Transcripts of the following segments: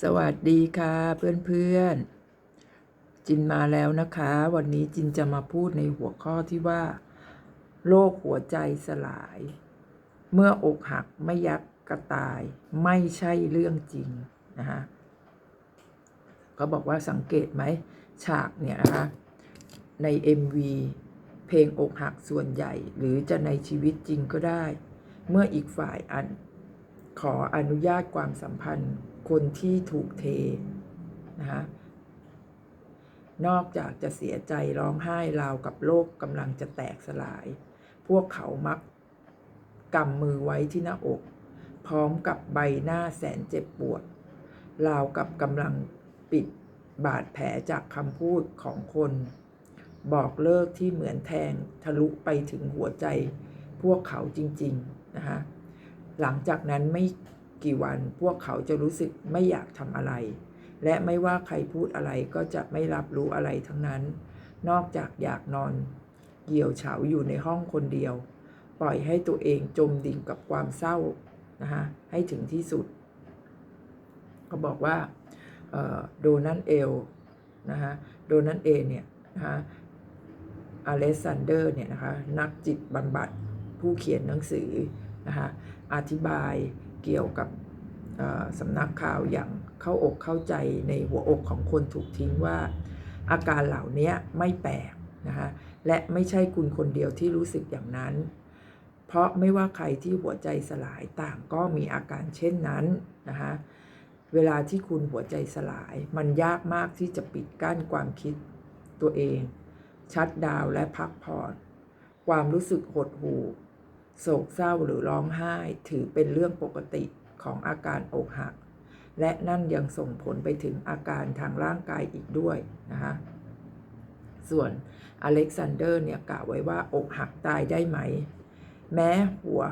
สวัสดีค่ะเพื่อนๆ จินมาแล้วนะคะ วันนี้จินจะมาพูดในหัวข้อที่ว่าโรคหัวใจสลาย เมื่ออกหักไม่ยักกระตาย ไม่ใช่เรื่องจริงนะคะเขาบอกว่าสังเกตไหมฉากเนี่ยนะคะใน MV เพลงอกหักส่วนใหญ่ หรือจะในชีวิตจริงก็ได้ เมื่ออีกฝ่ายอันขออนุญาตความสัมพันธ์ คนที่ถูกเทนะคะนอกจากจะเสียใจร้องไห้ราวกับโลกกำลังจะแตกสลาย พวกเขามักกำมือไว้ที่หน้าอก พร้อมกับใบหน้าแสนเจ็บปวด ราวกับกำลังปิดบาดแผลจากคำพูดของคน บอกเลิกที่เหมือนแทงทะลุไปถึงหัวใจ พวกเขาจริง ๆ นะคะหลังจากนั้นไม่ กี่วัน พวกเขาจะรู้สึกไม่อยากทำอะไร และไม่ว่าใครพูดอะไรก็จะไม่รับรู้อะไรทั้งนั้น นอกจากอยากนอนเหี่ยวเฉาอยู่ในห้องคนเดียว ปล่อยให้ตัวเองจมดิ่งกับความเศร้านะคะให้ถึงที่สุดเขาบอกว่าโดนันเอลนะคะโดนันเอเนี่ยนะคะอเลซานเดอร์เนี่ยนะคะนักจิตบำบัดผู้เขียนหนังสือนะคะอธิบาย เกี่ยวกับสำนักข่าวอย่างเข้าอกเข้าใจในหัวอกของคนถูกทิ้งว่า อาการเหล่านี้ไม่แปลกนะคะและไม่ใช่คุณคนเดียวที่รู้สึกอย่างนั้น เพราะไม่ว่าใครที่หัวใจสลายต่างก็มีอาการเช่นนั้นนะคะเวลาที่คุณหัวใจสลาย มันยากมากที่จะปิดกั้นความคิดตัวเอง ชัดดาวและพักผ่อน ความรู้สึกหดหู่ โศกเศร้าหรือร้องไห้ ถือเป็นเรื่องปกติของอาการอกหัก และนั่นยังส่งผลไปถึงอาการทางร่างกายอีกด้วยนะคะส่วนอเล็กซานเดอร์เนี่ยกล่าวไว้ว่าอกหักตายได้ไหม แม้หัว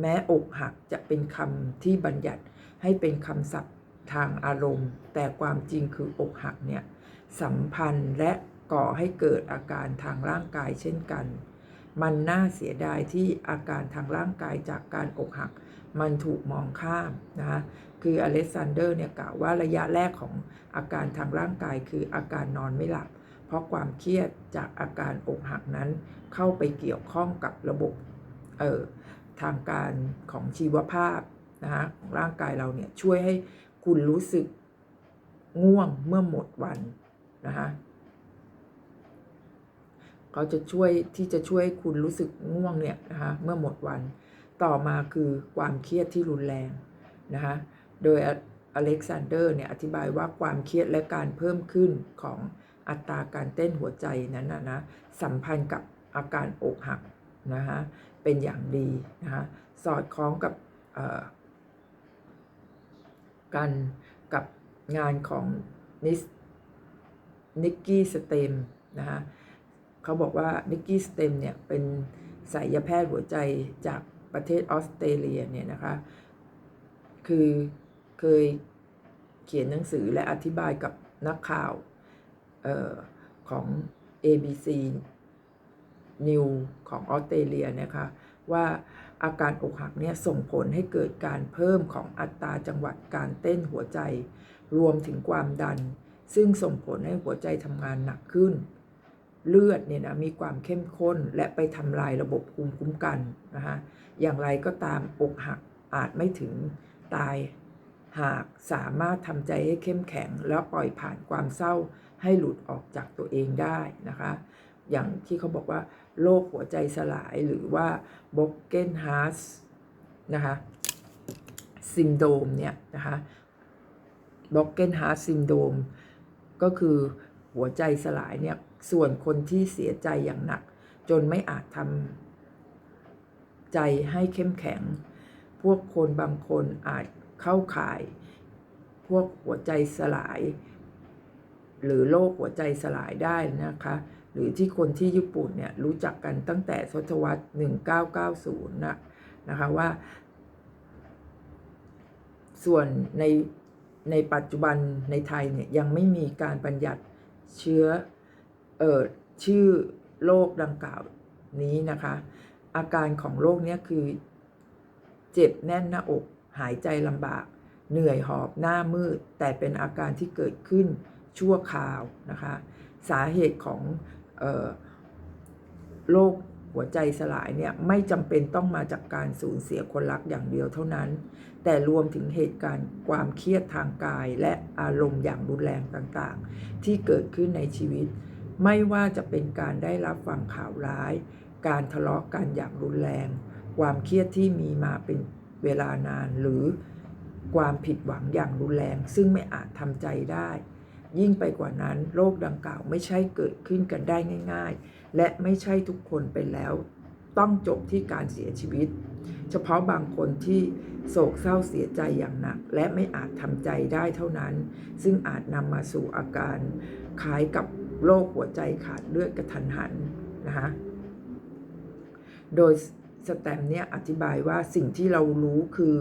แม้อกหักจะเป็นคำที่บัญญัติให้เป็นคำศัพท์ทางอารมณ์ แต่ความจริงคืออกหักเนี่ยสัมพันธ์และก่อให้เกิดอาการทางร่างกายเช่นกัน มันน่าเสียดายที่อาการทางร่างกายจากการอกหัก มันถูกมองข้ามนะคะคืออเลสซานเดอร์เนี่ยกล่าวว่าระยะแรกของอาการทางร่างกายคืออาการนอนไม่หลับ เพราะความเครียดจากอาการอกหักนั้น เข้าไปเกี่ยวข้องกับระบบเอ่อทางการของชีวภาพนะคะของร่างกายเราเนี่ยช่วยให้คุณรู้สึกง่วงเมื่อหมดวันนะคะ เขาจะช่วยที่จะช่วยคุณรู้สึกง่วงเนี่ยนะคะเมื่อหมดวัน ต่อมาคือความเครียดที่รุนแรงนะคะโดยอเล็กซานเดอร์เนี่ยอธิบายว่าความเครียดและการเพิ่มขึ้นของอัตราการเต้นหัวใจนั้นนะนะสัมพันธ์กับอาการอกหักนะคะเป็นอย่างดีนะคะสอดคล้องกับการกับงานของนิสนิกกี้สเตมนะคะ เขาบอกว่านิกกี้สเตมเนี่ยเป็นสายแพทย์หัวใจจากประเทศออสเตรเลียเนี่ยนะคะ คือเคยเขียนหนังสือและอธิบายกับนักข่าวออของ ABC New ของออสเตรเลียนะคะ ว่าอาการอกหักเนี่ยส่งผลให้เกิดการเพิ่มของอัตราจังหวัดการเต้นหัวใจ รวมถึงความดัน ซึ่งส่งผลให้หัวใจทำงานหนักขึ้น เลือดเนี่ยนะมีความเข้มข้นและไปทำลายระบบภูมิคุ้มกันนะคะอย่างไรก็ตามอกหักอาจไม่ถึงตายหากสามารถทำใจให้เข้มแข็ง แล้วปล่อยผ่านความเศร้าให้หลุดออกจากตัวเองได้นะคะ อย่างที่เขาบอกว่าโรคหัวใจสลายหรือว่าบล็อกเกนฮาร์สนะคะซินโดมเนี่ยนะคะบล็อกเกนฮาร์สซินโดมก็คือหัวใจสลายเนี่ย ส่วนคนที่เสียใจอย่างหนัก จนไม่อาจทำใจให้เข้มแข็ง พวกคนบางคนอาจเข้าข่าย พวกหัวใจสลาย หรือโรคหัวใจสลายได้นะคะ หรือที่คนที่ญี่ปุ่นเนี่ยรู้จักกันตั้งแต่ศตวรรษ 1990 นะนะคะว่า ส่วนในในปัจจุบันในไทยเนี่ยยังไม่มีการบัญญัติเชื้อ เออชื่อโรคดังกล่าวนี้นะคะ อาการของโรคนี้คือ เจ็บแน่นหน้าอก หายใจลำบาก เหนื่อยหอบหน้ามืด แต่เป็นอาการที่เกิดขึ้นชั่วคราวนะคะ สาเหตุของออโรคหัวใจสลายเนี่ยไม่จำเป็นต้องมาจากการสูญเสียคนรักอย่างเดียวเท่านั้น แต่รวมถึงเหตุการณ์ความเครียดทางกายและอารมณ์อย่างรุนแรงต่างๆ ที่เกิดขึ้นในชีวิต ไม่ว่าจะเป็นการได้รับฟังข่าวร้าย การทะเลาะกันอย่างรุนแรง ความเครียดที่มีมาเป็นเวลานานหรือความผิดหวังอย่างรุนแรง ซึ่งไม่อาจทำใจได้ ยิ่งไปกว่านั้นโรคดังกล่าวไม่ใช่เกิดขึ้นกันได้ง่าย ๆ และไม่ใช่ทุกคนเป็นแล้ว ต้องจบที่การเสียชีวิต เฉพาะบางคนที่โศกเศร้าเสียใจอย่างหนัก และไม่อาจทำใจได้เท่านั้น ซึ่งอาจนำมาสู่อาการคล้ายกับ โรคหัวใจขาดเลือดกระทันหันนะคะโดยสแตมเนี่ยอธิบายว่าสิ่งที่เรารู้คือ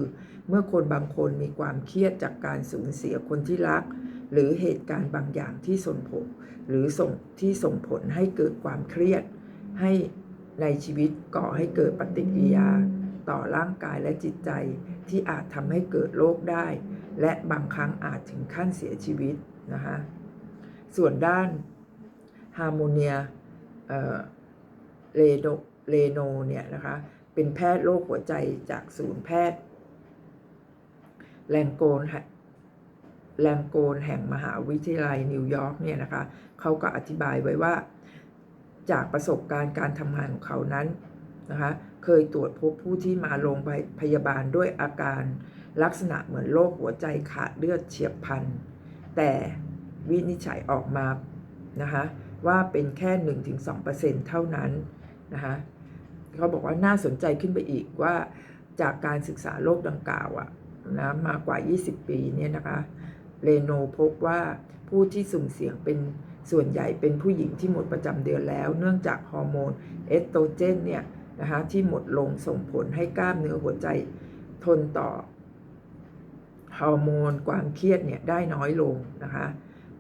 เมื่อคนบางคนมีความเครียดจากการสูญเสียคนที่รัก หรือเหตุการณ์บางอย่างที่ส่งผล หรือส่งที่ส่งผลให้เกิดความเครียด ให้ในชีวิตก่อให้เกิดปฏิกิริยา ต่อร่างกายและจิตใจที่อาจทำให้เกิดโรคได้ และบางครั้งอาจถึงขั้นเสียชีวิตนะคะส่วนด้าน ฮาร์โมเนียเรโนเรโนเนี่ยนะคะ เป็นแพทย์โรคหัวใจจากศูนย์แพทย์ แลงโกนแลงโกนแห่งมหาวิทยาลัยนิวยอร์กเนี่ยนะคะเขาก็อธิบายไว้ว่าจากประสบการณ์การทำงานของเขานั้นนะคะเคยตรวจพบผู้ที่มาโรงพยาบาลด้วยอาการลักษณะเหมือนโรคหัวใจขาดเลือดเฉียบพลัน แต่วินิจฉัยออกมานะคะ ว่าเป็นแค่ 1-2%เท่านั้นนะคะเขาบอกว่าน่าสนใจขึ้นไปอีกว่าจากการศึกษาโรคดังกล่าวอะนะมากว่า 20 ปีเนี่ยนะคะเรโนพบว่าผู้ที่สุ่มเสี่ยงเป็นส่วนใหญ่เป็นผู้หญิงที่หมดประจำเดือนแล้ว เนื่องจากฮอร์โมนเอสโตรเจนเนี่ยนะคะที่หมดลงส่งผลให้กล้ามเนื้อหัวใจทนต่อฮอร์โมนความเครียดเนี่ยได้น้อยลงนะคะ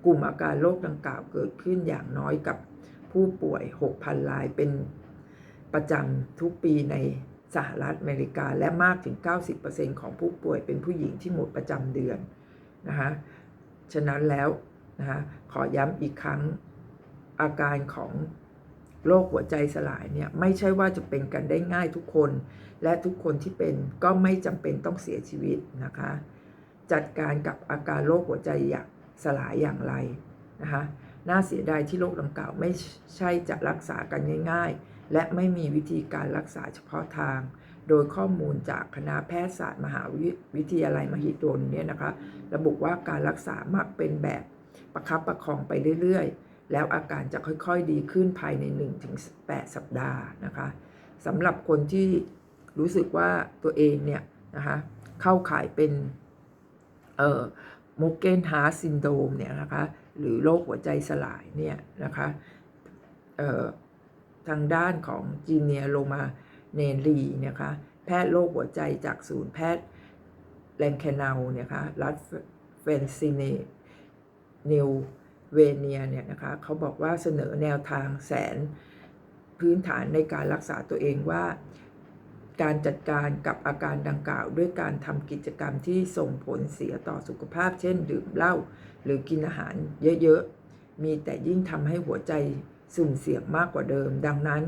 กลุ่มอาการโรคดังกล่าวเกิดขึ้นอย่างน้อยกับผู้ป่วย 6,000 รายเป็นประจำทุกปีในสหรัฐอเมริกา และมากถึง 90%ของผู้ป่วยเป็นผู้หญิงที่หมดประจำเดือนนะคะฉะนั้นแล้วนะคะขอย้ำอีกครั้งอาการของโรคหัวใจสลายเนี่ยไม่ใช่ว่าจะเป็นกันได้ง่ายทุกคน และทุกคนที่เป็นก็ไม่จำเป็นต้องเสียชีวิตนะคะ จัดการกับอาการโรคหัวใจอย่าง สลายอย่างไรนะคะน่าเสียดายที่โรคดังกล่าวไม่ใช่จะรักษากันง่าย ๆ และไม่มีวิธีการรักษาเฉพาะทาง โดยข้อมูลจากคณะแพทยศาสตร์มหาวิทยาลัยมหิดลเนี่ยนะคะระบุว่าการรักษามักเป็นแบบประคับประคองไปเรื่อยๆ แล้วอาการจะค่อยๆดีขึ้นภายใน 1-8 สัปดาห์นะคะสำหรับคนที่รู้สึกว่าตัวเองเนี่ยนะคะเข้าข่ายเป็นเอ่อ โมเกนฮาร์ซินโดมเนี่ยนะคะหรือโรคหัวใจสลายเนี่ยนะคะทางด้านของจีเนียโลมาเนรีนะคะแพทย์โรคหัวใจจากศูนย์แพทย์แลงแคนาวเนี่ยคะรัฐเฟนซิเนนิวเวเนียเนี่ยนะคะเขาบอกว่าเสนอแนวทางแสนพื้นฐานในการรักษาตัวเองว่า การจัดการกับอาการดังกล่าว ด้วยการทำกิจกรรมที่ส่งผลเสียต่อสุขภาพ เช่น ดื่มเหล้าหรือกินอาหารเยอะๆ มีแต่ยิ่งทำให้หัวใจสุ่มเสี่ยงมากกว่าเดิม ดังนั้น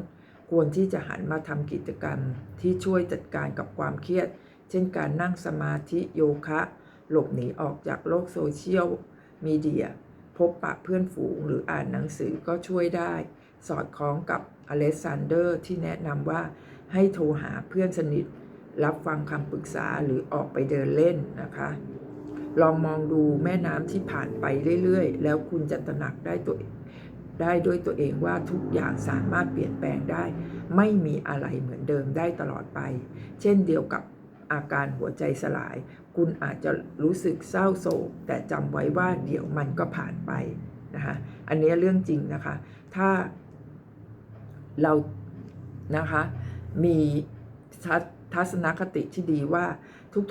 ควรที่จะหันมาทำกิจกรรมที่ช่วยจัดการกับความเครียด เช่นการนั่งสมาธิโยคะ หลบหนีออกจากโลกโซเชียลมีเดีย พบปะเพื่อนฝูงหรืออ่านหนังสือก็ช่วยได้ สอดคล้องกับอเลสซานเดอร์ที่แนะนำว่า ให้โทรหาเพื่อนสนิท รับฟังคำปรึกษาหรือออกไปเดินเล่นนะคะ ลองมองดูแม่น้ำที่ผ่านไปเรื่อยๆ แล้วคุณจะตระหนักได้ตัวได้ด้วยตัวเองว่าทุกอย่างสามารถเปลี่ยนแปลงได้ ไม่มีอะไรเหมือนเดิมได้ตลอดไป เช่นเดียวกับอาการหัวใจสลาย คุณอาจจะรู้สึกเศร้าโศก แต่จำไว้ว่าเดี๋ยวมันก็ผ่านไปนะคะอันนี้เรื่องจริงนะคะ ถ้าเรานะคะ มีทัศนคติที่ดีว่า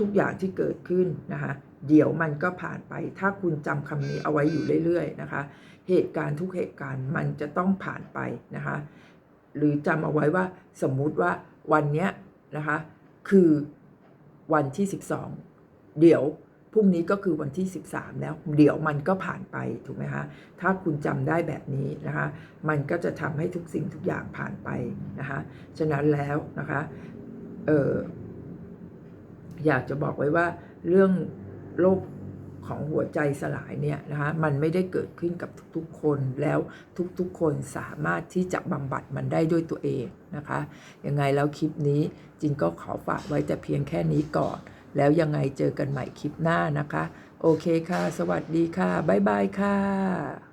ทุกๆอย่างที่เกิดขึ้นนะคะเดี๋ยวมันก็ผ่านไป ถ้าคุณจำคำนี้เอาไว้อยู่เรื่อยๆนะคะ เหตุการณ์ทุกเหตุการณ์มันจะต้องผ่านไปนะคะ หรือจำเอาไว้ว่าสมมุติว่าวันนี้นะคะ คือวันที่ 12 เดี๋ยว พรุ่งนี้ก็คือวันที่ 13 แล้ว เดี๋ยวมันก็ผ่านไปถูกไหมคะถ้าคุณจำได้แบบนี้นะคะมันก็จะทำให้ทุกสิ่งทุกอย่างผ่านไปนะคะฉะนั้นแล้วนะคะเอออยากจะบอกไว้ว่าเรื่องโรคของหัวใจสลายเนี่ยนะคะมันไม่ได้เกิดขึ้นกับทุกๆคนแล้วทุกๆคนสามารถที่จะบำบัดมันได้ด้วยตัวเองนะคะยังไงแล้วคลิปนี้จินก็ขอฝากไว้แต่เพียงแค่นี้ก่อน แล้วยังไงเจอกันใหม่คลิปหน้านะคะ โอเคค่ะ สวัสดีค่ะ บ๊ายบายค่ะ